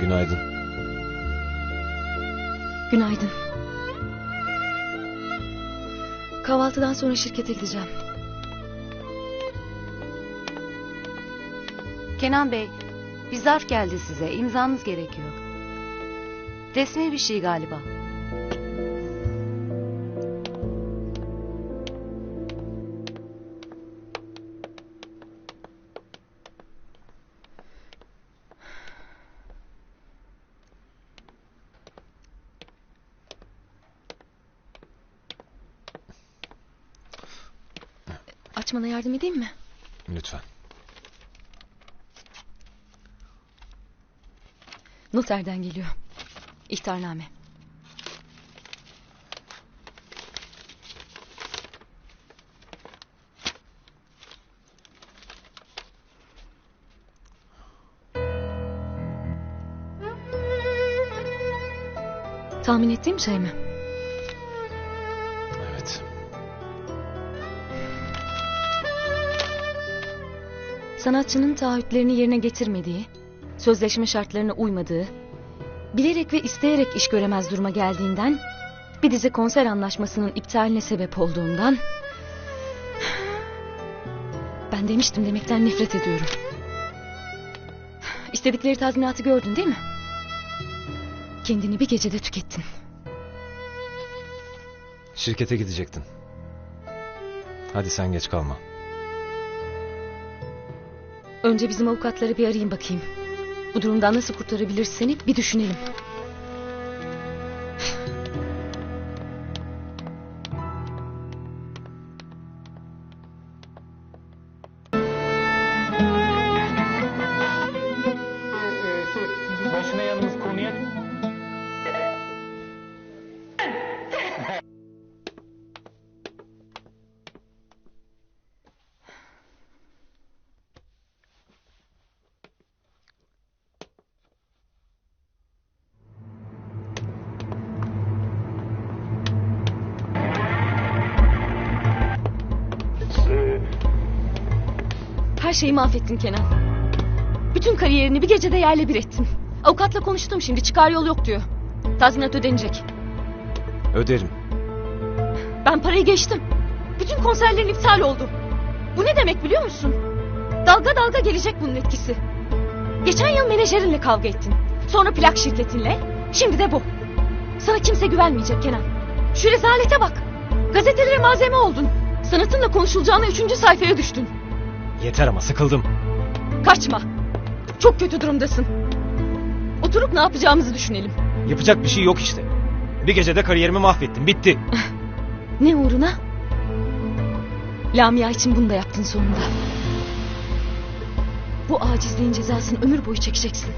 Günaydın. Günaydın. Kahvaltıdan sonra şirkete gideceğim. Kenan Bey, bir zarf geldi size. İmzanız gerekiyor. Resmi bir şey galiba. Açmana yardım edeyim mi? Lütfen. Noterden geliyor. İhtarname. Tahmin ettiğim şey mi? Sanatçının taahhütlerini yerine getirmediği, sözleşme şartlarına uymadığı, bilerek ve isteyerek iş göremez duruma geldiğinden, bir dizi konser anlaşmasının iptaline sebep olduğundan... Ben demiştim demekten nefret ediyorum. İstedikleri tazminatı gördün değil mi? Kendini bir gecede tükettin. Şirkete gidecektin. Hadi sen geç kalma. Önce bizim avukatları bir arayayım bakayım. Bu durumdan nasıl kurtarabiliriz seni bir düşünelim. Ee, şey, başına yalnız konuya... Her şeyi mahvettin Kenan. Bütün kariyerini bir gecede yerle bir ettin. Avukatla konuştum şimdi çıkar yol yok diyor. Tazminat ödenecek. Öderim. Ben parayı geçtim. Bütün konserlerin iptal oldu. Bu ne demek biliyor musun? Dalga dalga gelecek bunun etkisi. Geçen yıl menajerinle kavga ettin. Sonra plak şirketinle. Şimdi de bu. Sana kimse güvenmeyecek Kenan. Şu rezalete bak. Gazetelere malzeme oldun. Sanatınla konuşulacağına üçüncü sayfaya düştün. Yeter ama sıkıldım. Kaçma. Çok kötü durumdasın. Oturup ne yapacağımızı düşünelim. Yapacak bir şey yok işte. Bir gecede kariyerimi mahvettim. Bitti. Ne uğruna? Lamia için bunu da yaptın sonunda. Bu acizliğin cezasını ömür boyu çekeceksin.